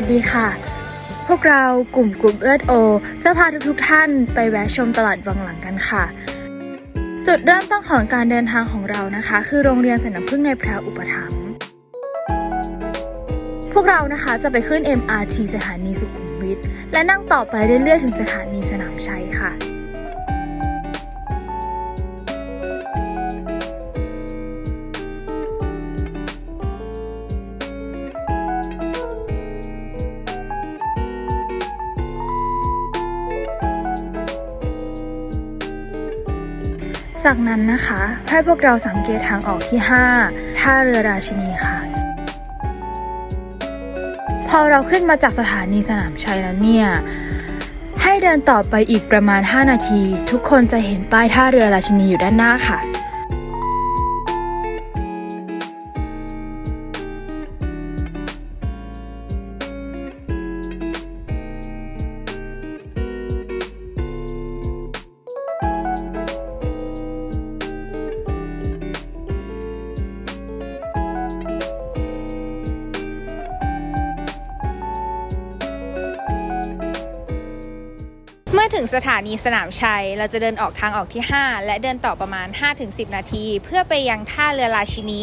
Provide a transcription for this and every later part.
วัสดีค่ะ พวกเรากลุ่มกลุ่มเอื้อโอ จะพาทุกๆท่านไปแวะชมตลาดวังหลังกันค่ะ จุดเริ่มต้นของการเดินทางของเรานะคะ คือโรงเรียนสนามพึ่งในพระอุปถัมภ์พวกเรานะคะจะไปขึ้น MRT สถานีสุขุมวิทและนั่งต่อไปเรื่อยๆถึงสถานีสนามชัยค่ะ จากนั้นนะคะให้พวกเราสังเกตทางออกที่ 5 ท่าเรือราชินีค่ะ พอเราขึ้นมาจากสถานีสนามชัยแล้วเนี่ย ให้เดินต่อไปอีกประมาณ 5 นาที ทุกคนจะเห็นป้ายท่าเรือราชินีอยู่ด้านหน้าค่ะ เมื่อถึงสถานีสนามชัย เราจะเดินออกทางออกที่ 5 และเดินต่อประมาณ 5-10 นาที เพื่อไปยังท่าเรือราชินี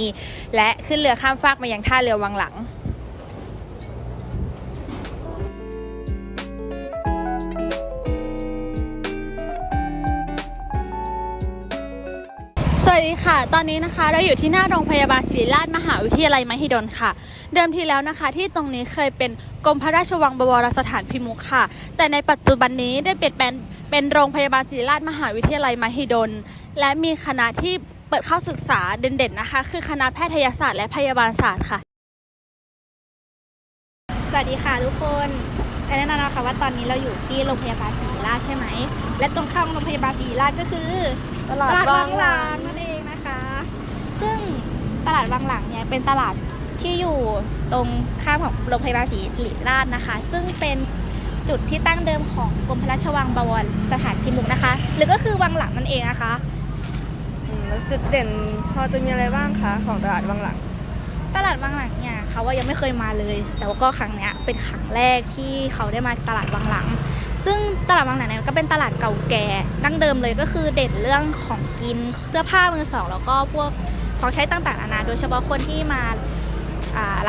และขึ้นเรือข้ามฟากมายังท่าเรือวังหลังสวัสดีค่ะ ตอนนี้นะคะเราอยู่ที่หน้าโรงพยาบาลศิริราชมหาวิทยาลัยมหิดลค่ะ เดิมทีแล้วนะคะที่ตรงนี้เคยเป็นกรมพระราชวังบวรสถานพิมุขค่ะ แต่ในปัจจุบันนี้ได้เปลี่ยนแปลงเป็นโรงพยาบาลศิริราชมหาวิทยาลัยมหิดล และมีคณะที่เปิดเข้าศึกษาเด่นๆนะคะ คือคณะแพทยศาสตร์และพยาบาลศาสตร์ค่ะ สวัสดีค่ะทุกคนและแน่นอนนะคะว่าตอนนี้เราอยู่ที่โรงพยาบาลศรีราชใช่ไหม และตรงข้ามโรงพยาบาลศรีราชก็คือตลาดวัวังงหหลัลังงนั่นเองนะคะ ซึ่งตลาดวังหลังเนี่ยเป็นตลาด ที่อยู่ตรงข้ามของโรงพยาบาลศรีราชนะคะ ซึ่งเป็นจุดที่ตั้งเดิมของกรมพระราชวังบวรสถานพิมุกนะคะ หรือก็คือวังหลังนั่นเองนะคะ อืมแล้วจุดเด่นพอจะมีอะไรบ้างคะของตลาดวังหลัง ตลาดวังหลังเนี่ยเขาว่ายังไม่เคยมาเลย แต่ว่าก็ครั้งเนี้ยเป็นครั้งแรกที่เขาได้มาตลาดวังหลัง ซึ่งตลาดวังหลังเนี่ยก็เป็นตลาดเก่าแก่ดั้งเดิมเลยก็คือเด่นเรื่องของกินเสื้อผ้ามือสอง แล้วก็พวกของใช้ต่างๆนานาโดยเฉพาะคนที่มาอ่า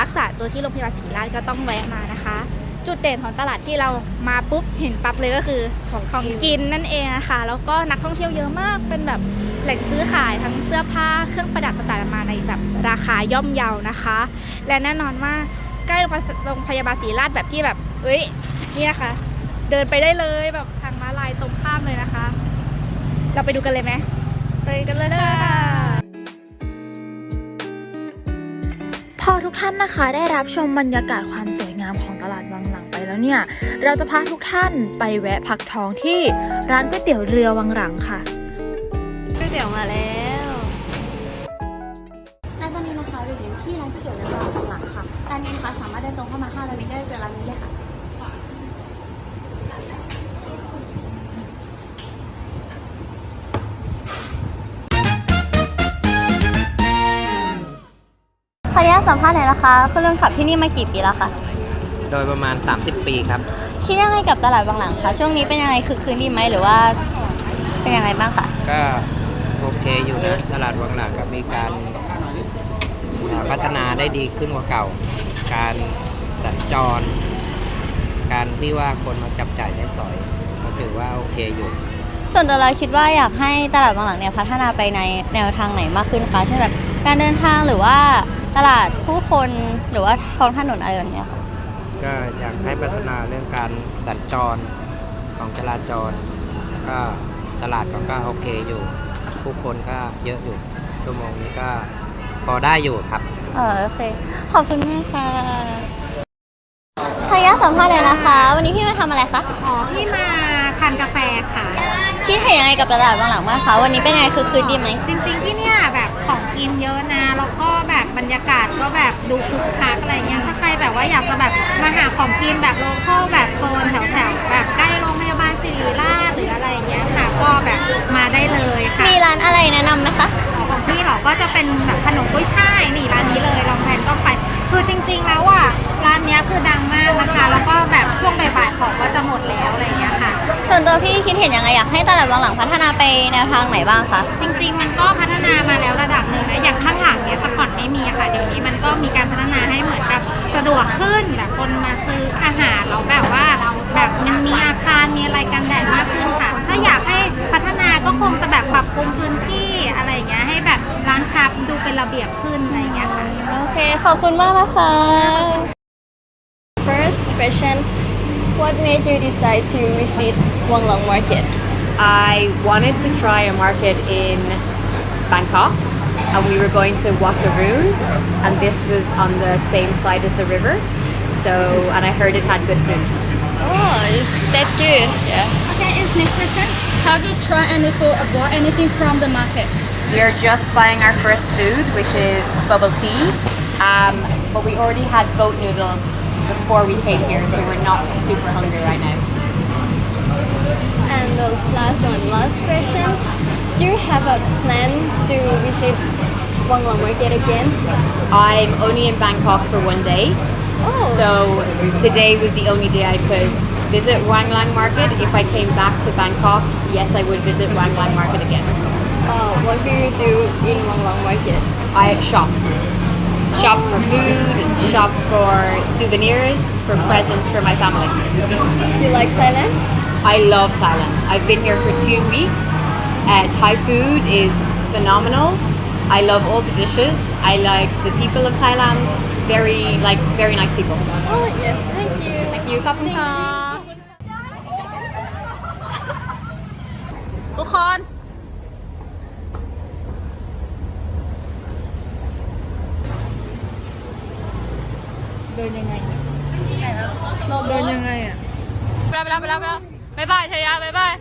รักษาตัวที่โรงพยาบาลศรีราชก็ต้องแวะมานะคะ จุดเด่นของตลาดที่เรามาปุ๊บเห็นปั๊บเลยก็คือของของกินนั่นเองนะคะแล้วก็นักท่องเที่ยวเยอะมากเป็นแบบแหล่งซื้อขายทั้งเสื้อผ้าเครื่องประดับต่างๆมาในแบบราคาย่อมเยานะคะ และแน่นอนว่าใกล้โรงพยาบาลศรีราชแบบที่แบบเฮ้ยเนี่ยค่ะ เดินไปได้เลยแบบทางม้าลายตรงข้ามเลยนะคะ เราไปดูกันเลยไหมไปกันเลยค่ะ ทุกท่านนะคะ ได้รับชมบรรยากาศความสวยงามของตลาดวังหลังไปแล้วเนี่ย เราจะพาทุกท่านไปแวะพักท้องที่ร้านก๋วยเตี๋ยวเรือวังหลังค่ะก๋วยเตี๋ยวมาแล้วและตอนนี้นะคะเราอยู่ที่ร้านก๋วยเตี๋ยวเรือตลาดค่ะร้านนี้นะคะสามารถเดินตรงเข้ามา500เมตรก็จะเจอร้านนี้เลยค่ะ ขออนุญาตสัมภาษณ์หน่อยนะคะคุณลุงขับที่นี่มากี่ปีแล้วคะโดยประมาณ 30 ปีครับ คิดยังไงกับตลาดบางหลังคะช่วงนี้เป็นยังไงคือคืนดีไหมหรือว่าเป็นยังไงบ้างคะก็โอเคอยู่นะตลาดวังหลังก็มีการพัฒนาได้ดีขึ้นกว่าเก่า การสัญจร การที่ว่าคนมาจับจ่ายใช้สอย ก็ถือว่าโอเคอยู่ ส่วนตัวเราคิดว่าอยากให้ตลาดบางหลังเนี่ยพัฒนาไปในแนวทางไหนมากขึ้นคะเช่นแบบการเดินทางหรือว่า ตลาดผู้คนหรือว่าท้องถนนอะไรแบบเนี้ยค่ะ ก็อยากให้พัฒนาเรื่องการสัญจรของจราจรแล้วก็ตลาดก็ก็โอเคอยู่ ผู้คนก็เยอะอยู่ชั่วโมงนี้ก็พอได้อยู่ครับ เออโอเค ขอบคุณแม่ค่ะขออนุญาตสัมภาษณ์เลยนะคะ วันนี้พี่มาทำอะไรคะ อ๋อ พี่มาทานกาแฟค่ะ คิดเห็นยังไงกับตลาดบางหลังบ้างคะวันนี้เป็นยังไงคือคืนดีไหมจริง ๆ ที่เนี่ยแบบของกินเยอะนะ แล้วก็แบบบรรยากาศก็แบบดูคึกคักอะไรเงี้ยถ้าใครแบบว่าอยากจะแบบมาหาของกินแบบโลคอลแบบโซนแถวๆแบบใกล้โรงพยาบาลศิริราชหรืออะไรอย่างเงี้ยค่ะก็แบบมาได้เลยค่ะมีร้านอะไรแนะนำไหมคะ ของพี่เราก็จะเป็นแบบขนมกุ้ยช่ายนี่ร้านนี้เลยลองแพนก็ไป คือจริง ๆ แล้วอะร้านเนี้ยคือดังมากนะคะ แล้วก็แบบช่วง ตัวพี่คิดเห็นยังไงอยากให้ตลาดวังหลังพัฒนาไปแนวทางไหนบ้างคะจริง ๆ มันก็พัฒนามาแล้วระดับหนึ่งนะอย่างข้างหลังเนี่ยแต่ก่อนไม่มีอะค่ะ เดี๋ยวนี้มันก็มีการพัฒนาให้เหมือนกับสะดวกขึ้นแบบคนมาซื้ออาหารแล้วแบบว่าแบบมันมีอาคารมีอะไรกันแดดมากขึ้นค่ะ ถ้าอยากให้พัฒนาก็คงจะแบบปรับปรุงพื้นที่อะไรอย่างเงี้ยให้แบบร้านค้าดูเป็นระเบียบขึ้นอะไรอย่างเงี้ยค่ะ โอเคขอบคุณมากนะคะ First question What made you decide to visit Wanglong Market I wanted to try a market in Bangkok and we were going to Watarun and this was on the same side as the river. So, and I heard it had good food. Oh, is that good? Yeah. Okay, is next question. Have you tried any food or bought anything from the market? We are just buying our first food, which is bubble tea. Um, but we already had boat noodles before we came here, so we're not super hungry right now. And the last one, last question. Do you have a plan to visit Wanglong Market again? I'm only in Bangkok for one day. Oh. So today was the only day I could visit Wang Lang Market. If I came back to Bangkok, yes, I would visit Wang Lang Market again. Uh, what do you do in Wanglong Market? I shop Shop for food, shop for souvenirs, for presents for my family. Do you like Thailand? I love Thailand. I've been here for two weeks. Uh, Thai food is phenomenal. I love all the dishes. I like the people of Thailand. Very, like, very nice people. Oh, yes. Thank you. Thank you. Kapun ka. ทุกคน เดินยังไงอะไปแล้วไปแล้วไปแล้วบ๊ายบายเทยะบ๊ายบาย